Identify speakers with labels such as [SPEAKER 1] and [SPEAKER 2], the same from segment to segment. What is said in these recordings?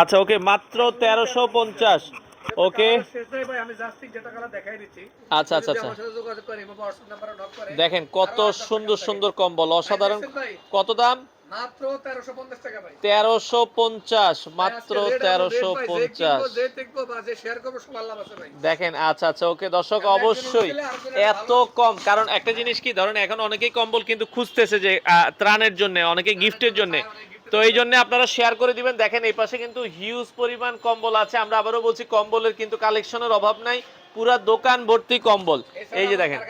[SPEAKER 1] আচ্ছা ওকে মাত্র তেরোশো পঞ্চাশ। ওকে। আচ্ছা আচ্ছা আচ্ছা। দেখেন কত সুন্দর সুন্দর কম্বল অসাধারণ। কত দাম?
[SPEAKER 2] মাত্র 1350 টাকা ভাই।
[SPEAKER 1] তেরোশো পঞ্চাশ মাত্র তেরোশো পঞ্চাশ। দেখেন আচ্ছা আচ্ছা ওকে দর্শক অবশ্যই এত কম। কারণ একটা জিনিস কি ধরেন এখন অনেকেই কম্বল কিন্তু খুঁজতেছে যে ত্রাণের জন্য অনেকে গিফটের জন্য তো এই জন্য আপনারা শেয়ার করে দিবেন। দেখেন এই পাশে কিন্তু হিউজ পরিমাণ কম্বল আছে। আমরা আবারও বলছি, কম্বলের কিন্তু কালেকশনের অভাব নাই। পুরা দোকান ভর্তি কম্বল। এই যে দেখেন।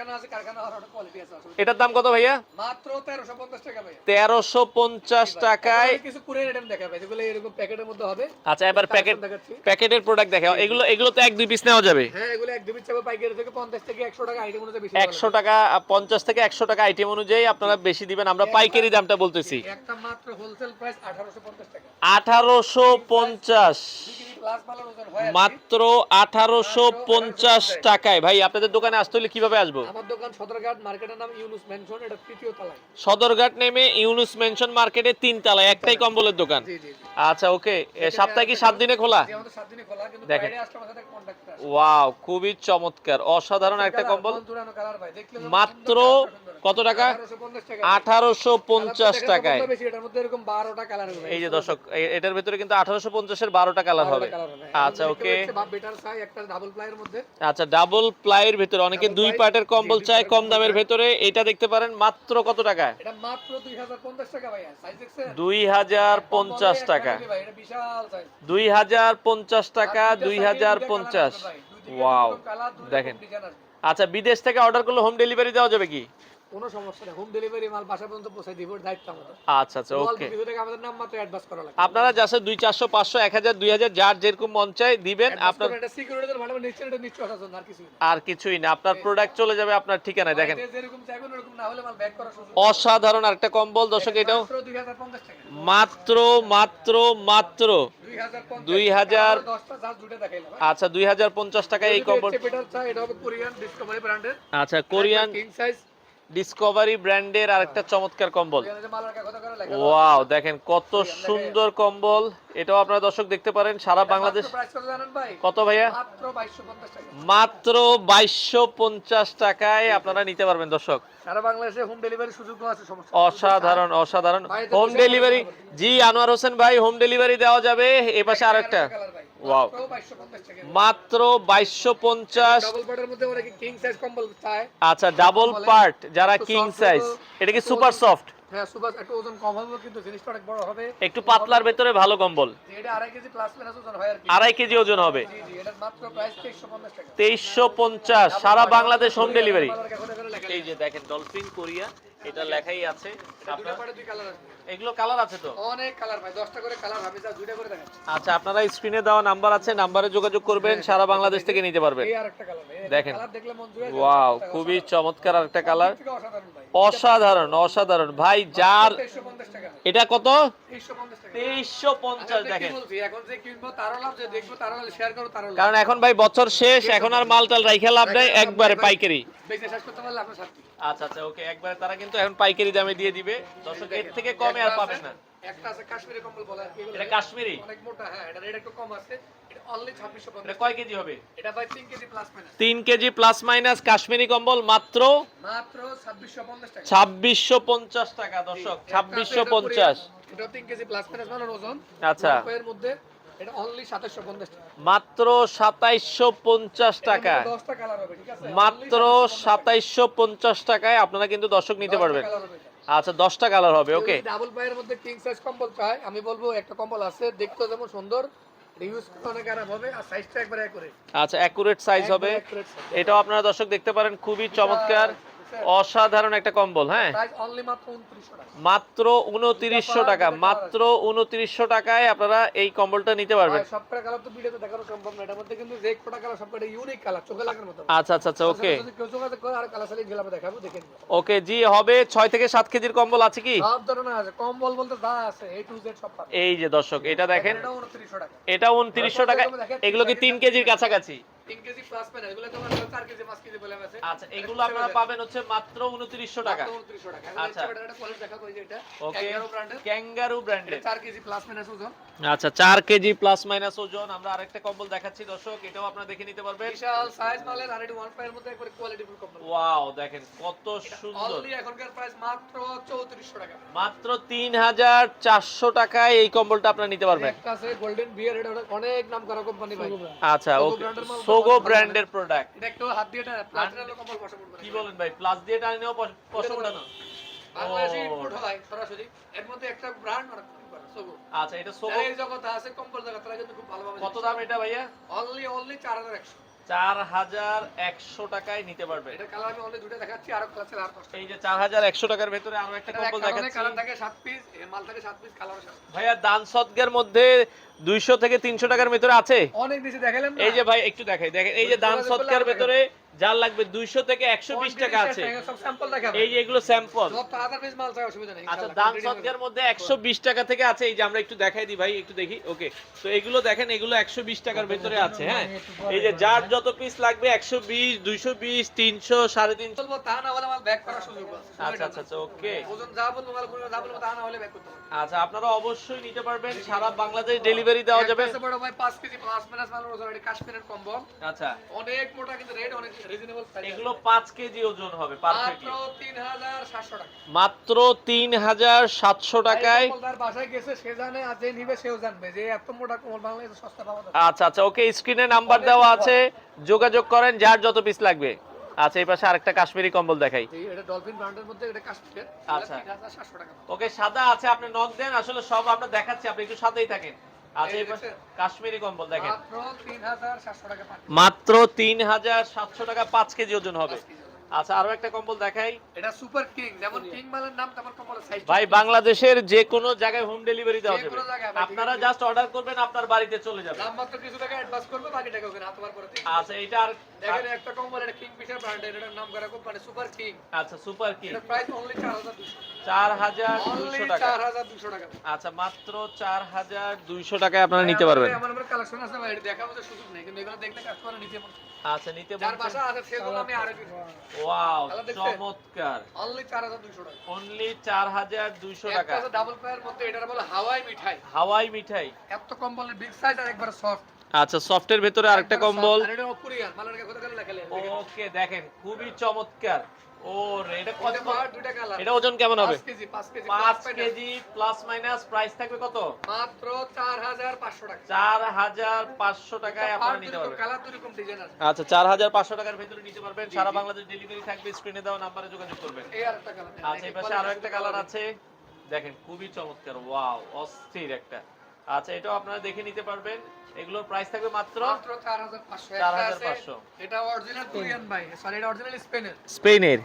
[SPEAKER 1] এটার দাম কত ভাইয়া?
[SPEAKER 2] মাত্র 1350 টাকা
[SPEAKER 1] তেরোশো পঞ্চাশ টাকায় আচ্ছা এবার প্যাকেট প্যাকেটের প্রোডাক্ট দেখা এগুলো এগুলো তো এক দুই পিস নেওয়া যাবে।
[SPEAKER 2] হ্যাঁ এগুলো এক দুই চাপে পাইকারি থেকে 50 থেকে 100 টাকা আইটেম অনুযায়ী বেশি
[SPEAKER 1] একশো টাকা পঞ্চাশ থেকে একশো টাকা আইটেম অনুযায়ী আপনারা বেশি দিবেন। আমরা পাইকারি দামটা বলতেছি।
[SPEAKER 2] একটা মাত্র হোলসেল প্রাইস 1850 টাকা।
[SPEAKER 1] আঠারোশো পঞ্চাশ। মাত্র আঠারোশো পঞ্চাশ টাকায়। ভাই আপনাদের দোকানে আসতে হলে কীভাবে আসব?
[SPEAKER 2] আমার দোকান সদরঘাট মার্কেটের নাম ইউনুস মেনশন এটা তৃতীয় তলায়।
[SPEAKER 1] সদরঘাট নেমে ইউনুস মেনশন মার্কেটে তিন তলায় একটাই কম্বলের দোকান। আচ্ছা ওকে সপ্তাহে কি সাত দিনে খোলা? দেখেন। ওয়াও খুবই চমৎকার অসাধারণ একটা কম্বল। মাত্র। কত টাকা? আঠারোশো পঞ্চাশ টাকায়।
[SPEAKER 2] দেখে বেশি এটার মধ্যে এরকম 12টা কালার হবে
[SPEAKER 1] এই যে দর্শক এটার ভিতরে কিন্তু আঠারোশো পঞ্চাশের বারোটা কালার হবে। আচ্ছা ওকে।
[SPEAKER 2] চাই
[SPEAKER 1] আচ্ছা ডাবল প্লাইয়ের ভিতরে অনেকে দুই পার্টের কম্বল চায় কম দামের ভেতরে এটা দেখতে পারেন মাত্র কত টাকায়?
[SPEAKER 2] এটা মাত্র 2050 টাকা
[SPEAKER 1] দুই হাজার পঞ্চাশ টাকা। দুই হাজার পঞ্চাশ টাকা দুই হাজার পঞ্চাশ। ওয়াও দেখেন। আচ্ছা বিদেশ থেকে অর্ডার করলে হোম ডেলিভারি দেওয়া যাবে কি?
[SPEAKER 2] কোনো সমস্যা নেই। হোম ডেলিভারি মাল বাসা পর্যন্ত পৌঁছে দিব দায়িত্ব আমাদের।
[SPEAKER 1] আচ্ছা আচ্ছা ওকে
[SPEAKER 2] কিছু টাকা আমাদের নাম মাত্র অ্যাডভান্স করা লাগে
[SPEAKER 1] আপনারা যাচ্ছে দুই চারশো পাঁচশো এক হাজার দুই হাজার যার যেরকম মন চায় দিবেন। আপনার
[SPEAKER 2] করে এটা ভালো এটা আর কিছুই না।
[SPEAKER 1] আর কিছুই না। আপনার প্রোডাক্ট চলে যাবে আপনার ঠিকানায় দেখেন।
[SPEAKER 2] যেরকম চাইবেন না হলে মাল ব্যাক সুযোগ
[SPEAKER 1] অসাধারণ একটা কম্বল দর্শক এটাও
[SPEAKER 2] মাত্র 2050
[SPEAKER 1] মাত্র মাত্র মাত্র।
[SPEAKER 2] 2050
[SPEAKER 1] দুই হাজার-
[SPEAKER 2] 10টা জাস্ট দুটো দেখাইলাম
[SPEAKER 1] আচ্ছা দুই হাজার পঞ্চাশ টাকায় এই কম্বল
[SPEAKER 2] হবে কোরিয়ান ডিসকভারি ব্র্যান্ডের
[SPEAKER 1] আচ্ছা কোরিয়ান
[SPEAKER 2] কিং সাইজ
[SPEAKER 1] ডিসকভারি ব্র্যান্ডের আরেকটা চমৎকার কম্বল। ওয়াও দেখেন কত সুন্দর কম্বল। এটাও আপনারা দর্শক দেখতে পারেন সারা বাংলাদেশ
[SPEAKER 2] কত
[SPEAKER 1] ভাইয়া?
[SPEAKER 2] মাত্র 2250 টাকা।
[SPEAKER 1] মাত্র বাইশশো পঞ্চাশ টাকায় আপনারা নিতে পারবেন দর্শক।
[SPEAKER 2] সারা বাংলাদেশে হোম ডেলিভারি সুযোগও আছে
[SPEAKER 1] অসাধারণ অসাধারণ। হোম ডেলিভারি জি আনোয়ার হোসেন ভাই হোম ডেলিভারি দেওয়া যাবে। এ পাশে আরেকটা.
[SPEAKER 2] ওয়াও
[SPEAKER 1] মাত্র বাইশশো পঞ্চাশ
[SPEAKER 2] ডাবল বেডের মধ্যে অনেকে কিং সাইজ কম্বল চায়?
[SPEAKER 1] আচ্ছা ডাবল পার্ট যারা
[SPEAKER 2] একটু
[SPEAKER 1] কিং সাইজ এটা কি সুপার সফট
[SPEAKER 2] হ্যাঁ সুপার একটু ওজন কম হবে কিন্তু জিনিসটা অনেক বড় হবে।
[SPEAKER 1] একটু পাতলার ভেতরে ভালো কম্বল।
[SPEAKER 2] এটা আড়াই কেজি প্লাস মাইনাস ওজন হয় আর কি।
[SPEAKER 1] আড়াই কেজি ওজন হবে।
[SPEAKER 2] জি জি এটার মাত্র প্রাইস 2350 টাকা।
[SPEAKER 1] তেইশশো পঞ্চাশ সারা বাংলাদেশ হোম ডেলিভারি এই যে দেখেন ডলফিন কোরিয়া এটা লেখাই আছে এগুলো কালার আছে তো?
[SPEAKER 2] অনেক কালার ভাই 10টা করে কালার হবে যা দুইটা করে দেখাচ্ছি।
[SPEAKER 1] আচ্ছা আপনারা স্ক্রিনে দেওয়া নাম্বার আছে নাম্বারে যোগাযোগ করবেন সারা বাংলাদেশ থেকে নিতে পারবেন।
[SPEAKER 2] এই আরেকটা কালার
[SPEAKER 1] দেখেন।
[SPEAKER 2] কালার দেখলে মন জুড়ে
[SPEAKER 1] ওয়াও খুবই চমৎকার একটা কালার
[SPEAKER 2] অসাধারণ
[SPEAKER 1] অসাধারণ ভাই যার এটা কত?
[SPEAKER 2] 2350 টাকা।
[SPEAKER 1] তেইশশো পঞ্চাশ
[SPEAKER 2] আমি
[SPEAKER 1] দেখেন।
[SPEAKER 2] এখন যে কিনবো তারও লাভ যে দেখব তারও লাভ শেয়ার করো তারও লাভ।
[SPEAKER 1] কারণ এখন ভাই বছর শেষ এখন আর মাল টাল রাইখা লাভ নেই একবারে পাইকারি।
[SPEAKER 2] বেচে শেষ করতে পারলে আপনার শান্তি
[SPEAKER 1] আচ্ছা আচ্ছা ওকে একবারে তারা কিন্তু এখন পাইকারি দামে দিয়ে দিবে। দর্শক এর থেকে কমে আর পাবেন না।
[SPEAKER 2] একটা আছে কাশ্মীরি কম্বল বলে
[SPEAKER 1] এটা কাশ্মীরি?
[SPEAKER 2] অনেক মোটা হ্যাঁ এটা রেট একটু কম আছে। এটা অনলি 2650
[SPEAKER 1] এটা কয় কেজি হবে?
[SPEAKER 2] এটা ভাই 3 কেজি প্লাস মাইনাস
[SPEAKER 1] তিন কেজি প্লাস মাইনাস কাশ্মীরি কম্বল মাত্র
[SPEAKER 2] মাত্র 2650 টাকা।
[SPEAKER 1] ছাব্বিশশো পঞ্চাশ টাকা দর্শক ছাব্বিশশো পঞ্চাশ।
[SPEAKER 2] এটা 3 কেজি প্লাস মাইনাস মানে ওজন।
[SPEAKER 1] আচ্ছা।
[SPEAKER 2] এর মধ্যে এটা অনলি 2750 টাকা।
[SPEAKER 1] মাত্র সাতাইশশো পঞ্চাশ টাকা।
[SPEAKER 2] 10টা কালার হবে ঠিক আছে?
[SPEAKER 1] মাত্র সাতাইশশো পঞ্চাশ টাকায় আপনারা কিন্তু দর্শক নিতে পারবেন। আচ্ছা দশটা কালার হবে ওকে
[SPEAKER 2] ডাবল পায়ের মধ্যে কিং সাইজ কম্বল চাই আমি বলব একটা কম্বল আছে দেখতে যেমন সুন্দর
[SPEAKER 1] আচ্ছা অ্যাকুরেট সাইজ হবে। এটাও আপনারা দর্শক দেখতে পারেন খুবই চমৎকার। অসাধারণ একটা কম্বল হ্যাঁ?
[SPEAKER 2] মাত্র 2900 টাকা।
[SPEAKER 1] মাত্র উনত্রিশশো টাকা মাত্র উনত্রিশশো টাকায় আপনারা এই কম্বলটা নিতে পারবেন।
[SPEAKER 2] ভাই, কালার তো ভিডিওতে দেখানো সম্ভব না এটার মধ্যে কিন্তু যে কটা কালার সবকটা ইউনিক কালার চোখে লাগার মতো।
[SPEAKER 1] আচ্ছা আচ্ছা আচ্ছা ওকে
[SPEAKER 2] দেখাবো দেখে
[SPEAKER 1] ওকে জি হবে ছয় থেকে সাত কেজির কম্বল আছে কি?
[SPEAKER 2] সব ধরনের আছে কম্বল বলতে যা আছে এ টু জেড সব
[SPEAKER 1] এই যে দর্শক এটা দেখেন
[SPEAKER 2] এটা 2900 টাকা।
[SPEAKER 1] এটা উনত্রিশশো টাকা এগুলো কি তিন কেজির কাছাকাছি?
[SPEAKER 2] 3 কেজি প্লাস পেন এগুলো তো মানে 4 কেজি 5 কেজি বলে আছে।
[SPEAKER 1] আচ্ছা এগুলো আপনারা পাবেন হচ্ছে মাত্র উনত্রিশশো টাকা।
[SPEAKER 2] 2900 টাকা।
[SPEAKER 1] আচ্ছা।
[SPEAKER 2] আচ্ছা এটা কোয়ালিটি দেখাবো এই যে এটা
[SPEAKER 1] ওকে
[SPEAKER 2] 11 ব্র্যান্ডের
[SPEAKER 1] ক্যাঙ্গারু ব্র্যান্ডের
[SPEAKER 2] 4 কেজি প্লাস মাইনাস ওজন।
[SPEAKER 1] আচ্ছা চার কেজি প্লাস মাইনাস ওজন। আমরা আরেকটা কম্বল দেখাচ্ছি দর্শক এটাও আপনারা দেখে নিতে পারবেন।
[SPEAKER 2] বিশাল সাইজ মালের আর এটি ওয়ানের মধ্যে একবারে কোয়ালিটি ফুল কম্বল
[SPEAKER 1] ওয়াও দেখেন কত সুন্দর।
[SPEAKER 2] অনলি এখনকার প্রাইস মাত্র 3400 টাকা।
[SPEAKER 1] মাত্র তিন হাজার চারশো টাকায় এই কম্বলটা আপনারা নিতে পারবেন।
[SPEAKER 2] একটা আছে গোল্ডেন বিয়ার এটা অনেক নাম করা কোম্পানি ভাই।
[SPEAKER 1] আচ্ছা ওকে
[SPEAKER 2] ভালো
[SPEAKER 1] ব্র্যান্ডের প্রোডাক্ট
[SPEAKER 2] এটা একটু হাত দিয়ে প্লাটিনাম কম্বল বসে পড়বে
[SPEAKER 1] কি বলেন ভাই প্লাস দিয়ে টানি নেওয়া পছন্দ না
[SPEAKER 2] বাংলাদেশি ইনপুট হয় সরাসরি। এর মধ্যে একটা ব্র্যান্ড সোগো
[SPEAKER 1] আচ্ছা এটা সোগো
[SPEAKER 2] এই জগতে আছে কম্বল জগতে তারা কিন্তু খুব ভালোভাবে
[SPEAKER 1] কত দাম এটা ভাইয়া?
[SPEAKER 2] অনলি অনলি 4100
[SPEAKER 1] চার হাজার একশো টাকায় নিতে পারবে।
[SPEAKER 2] এটা কালার আমি অনেক দুটো দেখাচ্ছি আর
[SPEAKER 1] এই যে চার হাজার একশো টাকার ভেতরে আরও একটা
[SPEAKER 2] এটা
[SPEAKER 1] কম্বল
[SPEAKER 2] কালার থাকে 7 পিস এর মাল থাকে 7 পিস কালার
[SPEAKER 1] ভাইয়া দান সদগের মধ্যে দুইশো থেকে তিনশো টাকার ভেতরে আছে?
[SPEAKER 2] অনেক বেশি দেখালাম
[SPEAKER 1] এই যে ভাই একটু দেখাই দেখেন এই যে দান সৎকার ভেতরে যার লাগবে দুইশো থেকে একশো বিশ টাকা আছে। এই যে এগুলো স্যাম্পল আচ্ছা
[SPEAKER 2] continue
[SPEAKER 1] সদকার মধ্যে একশো বিশ টাকা থেকে আছে এই যে আমরা একটু দেখাই দিই ভাই একটু দেখি ওকে। তো এগুলো দেখেন এগুলো একশো বিশ টাকার ভেতরে আছে হ্যাঁ এই যে যার যত পিস লাগবে একশো বিশ দুইশো বিশ তিনশো সাড়ে তিনশো।
[SPEAKER 2] তা না হলে মাল ব্যাক করার সুযোগ
[SPEAKER 1] আচ্ছা আচ্ছা আচ্ছা ওকে।
[SPEAKER 2] যা বলব যা বলব তা না হলে ব্যাক করতে
[SPEAKER 1] আচ্ছা আপনারা অবশ্যই নিতে পারবেন সারা বাংলাদেশ ডেলিভারি দেওয়া যাবে।
[SPEAKER 2] বড় ভাই 5 কেজি প্লাস মাইনাস মাল কাশ্মীরের কম্বল।
[SPEAKER 1] আচ্ছা।
[SPEAKER 2] অনেক মোটা কিন্তু রেট অনেক
[SPEAKER 1] এগুলো পাঁচ কেজি ওজন হবে পারফেক্টলি মাত্র টাকায়
[SPEAKER 2] বাসায় গেছে সে জানে আর যে নিবে সেও জানবে যে এত মোটা কম্বল বাংলাদেশে সস্তা পাওয়া যায়
[SPEAKER 1] আচ্ছা আচ্ছা ওকে স্ক্রিনে নাম্বার দেওয়া আছে যোগাযোগ করেন যার যত পিস লাগবে। আচ্ছা এই পাশে আরেকটা কাশ্মীরি কম্বল দেখাই।
[SPEAKER 2] এটা ডলফিন ব্র্যান্ডের মধ্যে এটা কাশ্মীরের।
[SPEAKER 1] আচ্ছা। ওকে সাদা আছে আপনি নক দেন আসলে সব আমরা দেখাচ্ছি আপনি একটু সাথেই থাকেন। আচ্ছা? কাশ্মীরি কম্বল দেখেন
[SPEAKER 2] মাত্র 3700 টাকা পাচ্ছেন
[SPEAKER 1] মাত্র তিন হাজার সাতশো টাকা পাঁচ কেজি ওজন হবে। আচ্ছা আরও একটা কম্বল দেখাই।
[SPEAKER 2] এটা সুপার কিং যেমন কিং মালের নাম তেমন কম্বলের সাইজ
[SPEAKER 1] ভাই বাংলাদেশের যে কোনো জায়গায় হোম ডেলিভারি দেওয়া যাবে। আপনারা জাস্ট অর্ডার করবেন আপনার বাড়িতে চলে যাবে।
[SPEAKER 2] নাম মাত্র কিছু টাকা অ্যাডভান্স করবে বাকি টাকা ওখানে করে
[SPEAKER 1] আচ্ছা এটা আর
[SPEAKER 2] দেখেন একটা কম্বল এটা কিং ফিশার ব্র্যান্ডের এটার নাম করা কোম্পানি সুপার কিং
[SPEAKER 1] আচ্ছা সুপার কি
[SPEAKER 2] এটা প্রাইস অনলি 4200
[SPEAKER 1] চার হাজার
[SPEAKER 2] অনলি
[SPEAKER 1] দুইশো টাকা।
[SPEAKER 2] 4200 টাকা।
[SPEAKER 1] আচ্ছা মাত্র চার হাজার দুইশো টাকায় আপনারা নিতে পারবেন।
[SPEAKER 2] আমার আমার কালেকশন আছে ভাই এটা দেখাবো তো সুযোগ নেই কিন্তু এগুলো দেখলে কাস্টমার নিতে
[SPEAKER 1] আচ্ছা নিতে
[SPEAKER 2] যার বাসা আছে সে জন্য আমি আরও
[SPEAKER 1] ওয়াও চমৎকার।
[SPEAKER 2] অনলি 4200 টাকা।
[SPEAKER 1] অনলি চার হাজার দুইশো টাকা।
[SPEAKER 2] এটা ডাবল পায়ের মধ্যে এটার বলে হাওয়াই মিঠাই।
[SPEAKER 1] হাওয়াই মিঠাই।
[SPEAKER 2] এত কম্বলের বিগ সাইজ আর একবার সফট
[SPEAKER 1] আচ্ছা সফটের ভেতরে আরেকটা কম্বল।
[SPEAKER 2] এটা কোরিয়ান মালের কথা করে লেখালে
[SPEAKER 1] ওকে দেখেন খুবই চমৎকার। ও রে, এটা কত?
[SPEAKER 2] এটা কালার
[SPEAKER 1] এটা ওজন কেমন হবে?
[SPEAKER 2] 5 কেজি 5 কেজি
[SPEAKER 1] পাঁচ কেজি প্লাস মাইনাস প্রাইস থাকবে কত?
[SPEAKER 2] মাত্র 4500 টাকা।
[SPEAKER 1] চার হাজার পাঁচশো টাকায় আপনারা নিতে পারবেন।
[SPEAKER 2] কালার দুই রকম ডিজাইন আছে।
[SPEAKER 1] আচ্ছা চার হাজার পাঁচশো টাকার ভেতরে নিতে পারবেন। সারা বাংলাদেশ ডেলিভারি থাকবে স্ক্রিনে দেওয়া নাম্বারে যোগাযোগ করবেন।
[SPEAKER 2] এই আরেকটা কালার
[SPEAKER 1] আচ্ছা এই পাশে আরও একটা কালার আছে। দেখেন খুবই চমৎকার। ওয়াও অস্থির একটা। আচ্ছা এটাও আপনারা দেখে নিতে পারবেন। এগুলোর প্রাইস থাকবে মাত্র
[SPEAKER 2] মাত্র 4500
[SPEAKER 1] 4500
[SPEAKER 2] এটা অরিজিনাল কোরিয়ান ভাই। সরি এটা অরিজিনাল স্পেনের
[SPEAKER 1] স্পেনের।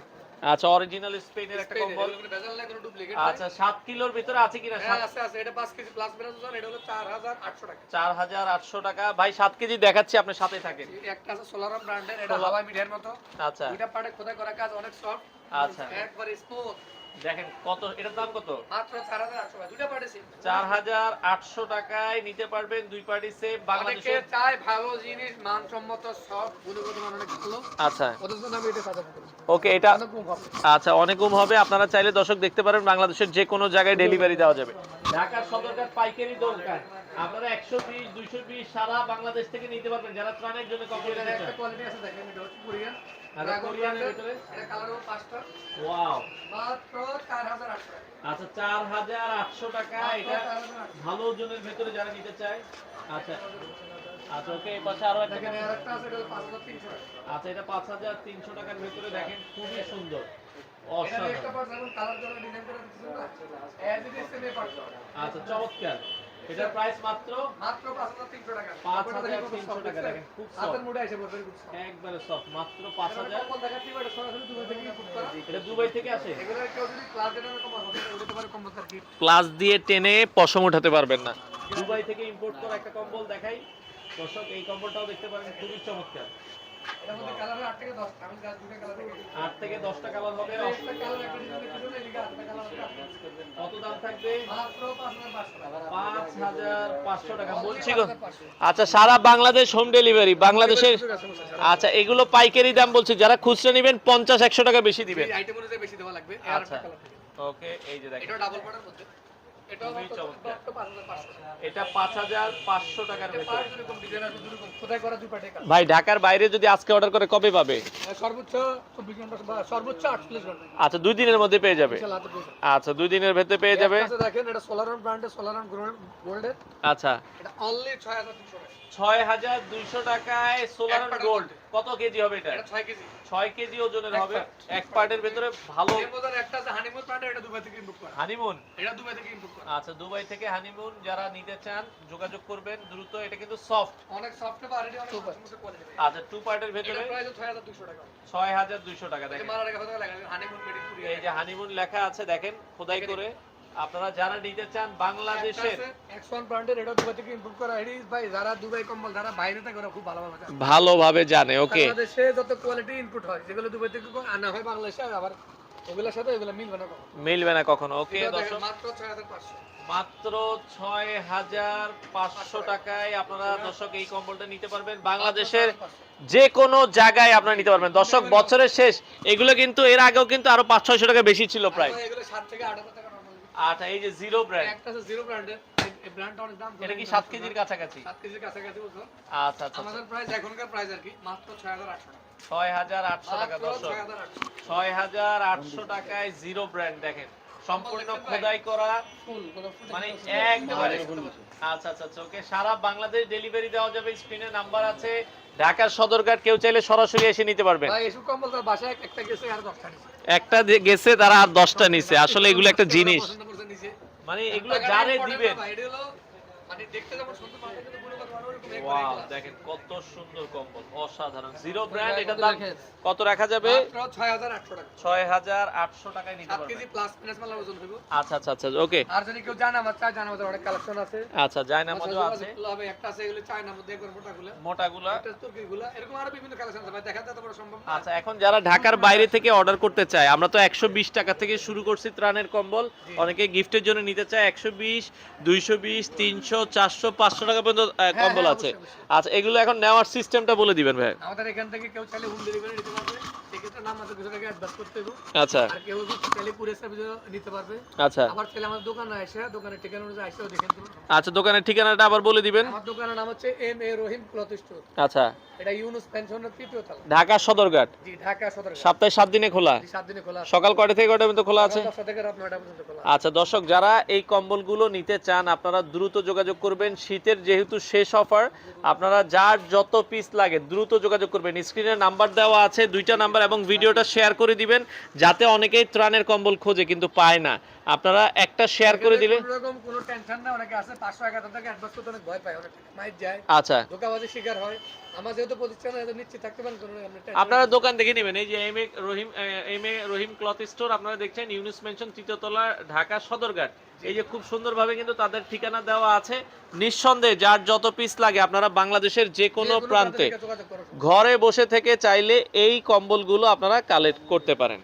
[SPEAKER 1] আচ্ছা অরিজিনাল স্পেনের একটা কম্বল
[SPEAKER 2] ভেজাল না কোনো ডুপ্লিকেট
[SPEAKER 1] আচ্ছা সাত কিলোর ভিতরে আছে কিনা?
[SPEAKER 2] হ্যাঁ আছে আছে। এটা 5 কেজি প্লাস মাইনাস ওজন এটা হলো 4800 টাকা।
[SPEAKER 1] চার হাজার আটশো টাকা। ভাই সাত কেজি দেখাচ্ছি আপনার সাথে থাকেন।
[SPEAKER 2] একটা আছে সোলারাম ব্র্যান্ডের এটা হাওয়াই মিঠাইয়ের মতো।
[SPEAKER 1] আচ্ছা।
[SPEAKER 2] দুইটা পার্টে খোদাই করা কাজ অনেক সফট
[SPEAKER 1] আচ্ছা।
[SPEAKER 2] একবার স্মুথ
[SPEAKER 1] দেখেন কত এটার দাম কত?
[SPEAKER 2] মাত্র 4800 টাকা দুইটা পার্টে সেম
[SPEAKER 1] চার হাজার আটশো টাকায় নিতে পারবেন দুই পার্টি সেফ
[SPEAKER 2] বাংলাদেশে। ভালো জিনিস মানসম্মত সব গুণগত মান অনেক ভালো।
[SPEAKER 1] আচ্ছা। ওকে এটা আচ্ছা অনেক কম হবে। আপনারা চাইলে দর্শক দেখতে পারেন বাংলাদেশের যে কোনো জায়গায় ডেলিভারি দেওয়া যাবে। ঢাকার সদরঘাট পাইকারি দোকান। আপনারা একশো পিস দুইশো পিস সারা বাংলাদেশ থেকে নিতে পারবেন যারা ত্রাণের জন্য কমপ্লিট
[SPEAKER 2] একটা কোয়ালিটি আছে দেখেন এটা হচ্ছে কোরিয়ান
[SPEAKER 1] আচ্ছা?
[SPEAKER 2] এটা কালার হবে পাঁচটা।
[SPEAKER 1] ওয়াও
[SPEAKER 2] মাত্র 4800 টাকা।
[SPEAKER 1] আচ্ছা চার হাজার আটশো টাকা এটা ভালো ওজনের ভেতরে যারা নিতে চায়। আচ্ছা আচ্ছা ওকে এই পাশে আরও একটা
[SPEAKER 2] দেখেন আরেকটা আছে এটা হলো 5300 টাকা।
[SPEAKER 1] আচ্ছা এটা পাঁচ হাজার তিনশো টাকার ভেতরে দেখেন খুবই সুন্দর। অসাধারণ। আচ্ছা চমৎকার। এটার প্রাইস মাত্র
[SPEAKER 2] মাত্র 5300 টাকা
[SPEAKER 1] 5300 টাকা দেখেন, খুব।
[SPEAKER 2] হাতের মুঠে এসে বলবেন খুব।
[SPEAKER 1] একবারে সফট মাত্র পাঁচ
[SPEAKER 2] এখানে
[SPEAKER 1] হাজার
[SPEAKER 2] কম্বল দেখাচ্ছি, এটা সরাসরি দুবাই থেকে করা।
[SPEAKER 1] এটা দুবাই থেকে আসে
[SPEAKER 2] এগুলোর কেউ যদি ক্লাস হবে, ওটা তোমার কম্বল তার gift।
[SPEAKER 1] প্লাস দিয়ে টেনে পশম উঠাতে পারবেন না দুবাই থেকে ইম্পোর্ট করা একটা কম্বল দেখাই দর্শক এই কম্বলটাও দেখতে পারেন খুবই চমৎকার
[SPEAKER 2] এটার মধ্যে কালার হবে আট থেকে দশটা। আমি জাস্ট দুটো কালার দেখেছি।
[SPEAKER 1] আট থেকে দশটা কালার হবে
[SPEAKER 2] একটা কালার একটা ডিজাইনের পিছনে এদিকে আটটা কালার
[SPEAKER 1] কত দাম থাকবে
[SPEAKER 2] মাত্র 5500 টাকা।
[SPEAKER 1] পাঁচ হাজার পাঁচশো টাকা বলছি গো আচ্ছা সারা বাংলাদেশ হোম ডেলিভারি বাংলাদেশের আচ্ছা এগুলো পাইকারি দাম বলছি যারা খুচরা নেবেন পঞ্চাশ একশো টাকা বেশি দিবেন
[SPEAKER 2] এই আইটেম অনুযায়ী বেশি দেওয়া লাগবে।
[SPEAKER 1] আচ্ছা। ওকে এই যে দেখেন
[SPEAKER 2] এটাও ডাবল পার্টের মধ্যে।
[SPEAKER 1] ভাই ঢাকার বাইরে যদি আজকে অর্ডার করে কবে পাবে? আচ্ছা দুই দিনের মধ্যে পেয়ে যাবে। আচ্ছা দুই দিনের ভেতরে পেয়ে যাবে।
[SPEAKER 2] দেখেন এটা সোলারন ব্র্যান্ডের সোলারন গোল্ডের
[SPEAKER 1] আচ্ছা।
[SPEAKER 2] এটা অনলি ছয় হাজার
[SPEAKER 1] দুইশো টাকায় সোলার গোল্ড। কত কেজি হবে এটা?
[SPEAKER 2] এটা ছয় কেজি।
[SPEAKER 1] ছয় কেজি ওজনের হবে। এক পার্টের ভেতরে ভালো
[SPEAKER 2] এর মধ্যে একটা আছে হানিমুন ব্র্যান্ডের এটা দুবাই থেকে ইম্পোর্ট করা।
[SPEAKER 1] হানিমুন
[SPEAKER 2] এটা দুবাই থেকে ইম্পোর্ট করা।
[SPEAKER 1] আচ্ছা দুবাই থেকে হানিমুন যারা নিতে চান যোগাযোগ করবেন দ্রুত। এটা কিন্তু সফট
[SPEAKER 2] অনেক সফট বা অলরেডি অনেক কোয়ালিটি
[SPEAKER 1] আচ্ছা টু পার্টের ভেতরে
[SPEAKER 2] প্রাইস ছয় হাজার দুশো টাকা।
[SPEAKER 1] ছয় হাজার দুইশো টাকা দেখেন।
[SPEAKER 2] কাছে লেখা হানিমুন মেড ইন
[SPEAKER 1] এই যে হানিমুন লেখা আছে দেখেন খোদাই করে। আপনারা যারা নিতে চান বাংলাদেশের
[SPEAKER 2] ব্র্যান্ডের এটা দুবাই থেকে ইম্পোর্ট করা ভাই যারা দুবাই কম্বল যারা বাইরে থেকে ওরা খুব ভালো ভালো।
[SPEAKER 1] ভালোভাবে জানে ওকে।
[SPEAKER 2] বাংলাদেশে যত কোয়ালিটি ইনপুট হয় যেগুলো দুবাই থেকে আনা হয় বাংলাদেশে আবার ওগুলোর সাথে এগুলো মিলবে না কখনো।
[SPEAKER 1] মিলবে না কখনো ওকে দর্শক।
[SPEAKER 2] মাত্র ছয় হাজার পাঁচশো।
[SPEAKER 1] মাত্র ছয় হাজার পাঁচশো টাকায় আপনারা দর্শক এই কম্বলটা নিতে পারবেন। বাংলাদেশের যে কোনো জায়গায় আপনারা নিতে পারবেন। দর্শক বছরের শেষ এগুলো কিন্তু এর আগেও কিন্তু আরও পাঁচ ছয়শো টাকা বেশি ছিল প্রায়।
[SPEAKER 2] এগুলো সাত থেকে আট হাজার টাকা
[SPEAKER 1] আচ্ছা এই যে জিরো ব্র্যান্ড
[SPEAKER 2] একটা আছে জিরো ব্র্যান্ডের এই ব্র্যান্ডটা অনেক দাম
[SPEAKER 1] এটা কি সাত কেজির কাছাকাছি?
[SPEAKER 2] সাত কেজির কাছাকাছি বলছো?
[SPEAKER 1] আচ্ছা আচ্ছা
[SPEAKER 2] আমাদের প্রাইস এখনকার প্রাইস আর কি মাত্র ছয় হাজার আটশো টাকা।
[SPEAKER 1] ছয় হাজার আটশো টাকা দর্শক।
[SPEAKER 2] ছয় হাজার আটশো।
[SPEAKER 1] ছয় হাজার আটশো টাকায় জিরো ব্র্যান্ড দেখেন। সম্পূর্ণ খোদাই করা মানে একবারে আচ্ছা আচ্ছা আচ্ছা ওকে সারা বাংলাদেশ ডেলিভারি দেওয়া যাবে স্ক্রিনে নাম্বার আছে। ঢাকার সদরঘাট কেউ চাইলে সরাসরি এসে নিতে পারবেন।
[SPEAKER 2] বাসায় একটা গেছে
[SPEAKER 1] তারা আর দশটা নিছে। আসলে এগুলো একটা জিনিস। মানে এগুলো যারে দিবেন।
[SPEAKER 2] মানে দেখতে যেমন সুন্দর
[SPEAKER 1] ওয়াও দেখেন কত সুন্দর কম্বল অসাধারণ। জিরো ব্র্যান্ড
[SPEAKER 2] ভাই,
[SPEAKER 1] দাম কত রাখা যাবে?
[SPEAKER 2] 6800 টাকা।
[SPEAKER 1] টাকায় নিতে
[SPEAKER 2] কেজি প্লাস মাল ওজন
[SPEAKER 1] আচ্ছা আচ্ছা আচ্ছা ওকে।
[SPEAKER 2] আর যদি কেউ জানা আমার চায় জানা আমাদের অনেক কালেকশন আছে।
[SPEAKER 1] আচ্ছা যায় নামাজও আছে।
[SPEAKER 2] যেগুলো একটা আছে এগুলো চায়না মধ্যে একবার মোটা
[SPEAKER 1] মোটাগুলা।
[SPEAKER 2] একটা তুর্কির এরকম আরও বিভিন্ন কালেকশন আছে। ভাই দেখা যেতে বড় সম্ভব না।
[SPEAKER 1] আচ্ছা এখন যারা ঢাকার বাইরে থেকে অর্ডার করতে চায় আমরা তো একশো বিশ টাকা থেকে শুরু করছি ত্রাণের কম্বল। অনেকে গিফটের জন্য নিতে চায় একশো বিশ দুইশো বিশ তিনশো চারশো পাঁচশো টাকা পর্যন্ত কম্বল
[SPEAKER 2] হ্যাঁ,
[SPEAKER 1] আছে। আচ্ছা এগুলো এখন নেওয়ার সিস্টেমটা বলে দিবেন ভাই।
[SPEAKER 2] আমাদের এখান থেকে কেউ চাইলে হোম ডেলিভারি নিতে পারবে। সেক্ষেত্রে নাম আছে কিছু টাকা অ্যাডভান্স করতে হবে।
[SPEAKER 1] আচ্ছা।
[SPEAKER 2] আর কেউ চাইলে পুরো সার্ভিস নিতে পারবে।
[SPEAKER 1] আচ্ছা।
[SPEAKER 2] আবার চাইলে আমাদের দোকানে এসে দোকানের ঠিকানা অনুযায়ী এসেও দেখে নিতে
[SPEAKER 1] আচ্ছা দোকানের ঠিকানাটা আবার বলে দিবেন।
[SPEAKER 2] আমার দোকানের নাম হচ্ছে M A Rahim cloth store
[SPEAKER 1] আচ্ছা।
[SPEAKER 2] এটা ইউনুস পেনশনের তৃতীয় তলা।
[SPEAKER 1] ঢাকা সদরঘাট।
[SPEAKER 2] জি ঢাকা
[SPEAKER 1] সপ্তাহে সাত দিনে খোলা?
[SPEAKER 2] সাত দিনে খোলা
[SPEAKER 1] সকাল কয়টা থেকে কয়টা পর্যন্ত খোলা আছে?
[SPEAKER 2] সকাল দশটা থেকে রাত নয়টা পর্যন্ত খোলা
[SPEAKER 1] আচ্ছা দর্শক যারা এই কম্বলগুলো নিতে চান আপনারা দ্রুত যোগাযোগ করবেন। শীতের যেহেতু শেষ অফার আপনারা যার যত পিস লাগে দ্রুত যোগাযোগ করবেন। স্ক্রিনে নাম্বার দেওয়া আছে দুইটা নাম্বার এবং ভিডিওটা শেয়ার করে দিবেন যাতে অনেকেই ত্রাণের কম্বল খোঁজে কিন্তু পায় না। আপনারা একটা শেয়ার করে দিলে
[SPEAKER 2] কোনো টেনশন না অনেকে আছে পাঁচশো এক হাজার অ্যাডভান্স করতে অনেক ভয় পায় অনেক মাইট যায়।
[SPEAKER 1] আচ্ছা।
[SPEAKER 2] শিকার হয়। আমার যেহেতু প্রতিষ্ঠান এত নিশ্চিত থাকতে পারেন কোনো
[SPEAKER 1] আপনারা দোকান দেখে নেবেন এই যে M A Rahim M A Rahim cloth store আপনারা দেখছেন ইউনিস মেনশন তৃতীয়তলা ঢাকা সদরঘাট। এই যে খুব সুন্দরভাবে কিন্তু তাদের ঠিকানা দেওয়া আছে। নিঃসন্দেহে যার যত পিস লাগে আপনারা বাংলাদেশের যে কোনো প্রান্তে ঘরে বসে থেকে চাইলে এই কম্বলগুলো আপনারা কালেক্ট করতে পারেন।